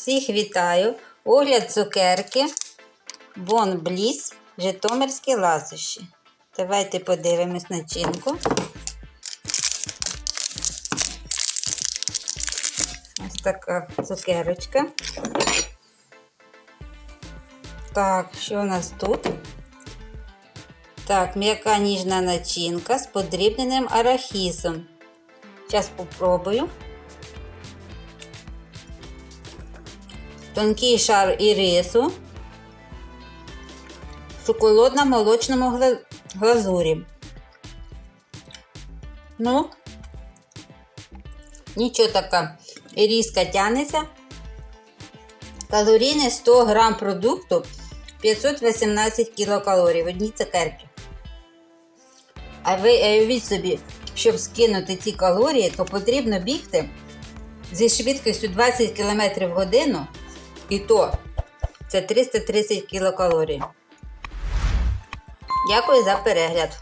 Всіх вітаю! Огляд цукерки Бон Бліс Житомирські ласощі. Давайте подивимось начинку. Ось така цукерочка. Так, що у нас тут? Так, м'яка ніжна начинка з подрібненим арахісом. Зараз попробую. Тонкий шар ірису. Шоколадно молочному глазурі. Ну, нічого така. Іріска тянеться. Калорійне 100 грам продукту 518 кілокалорій в одній цукерці. А ви уявіть собі, щоб скинути ці калорії, то потрібно бігти зі швидкістю 20 км в годину, і то це 330 кілокалорій. Дякую за перегляд.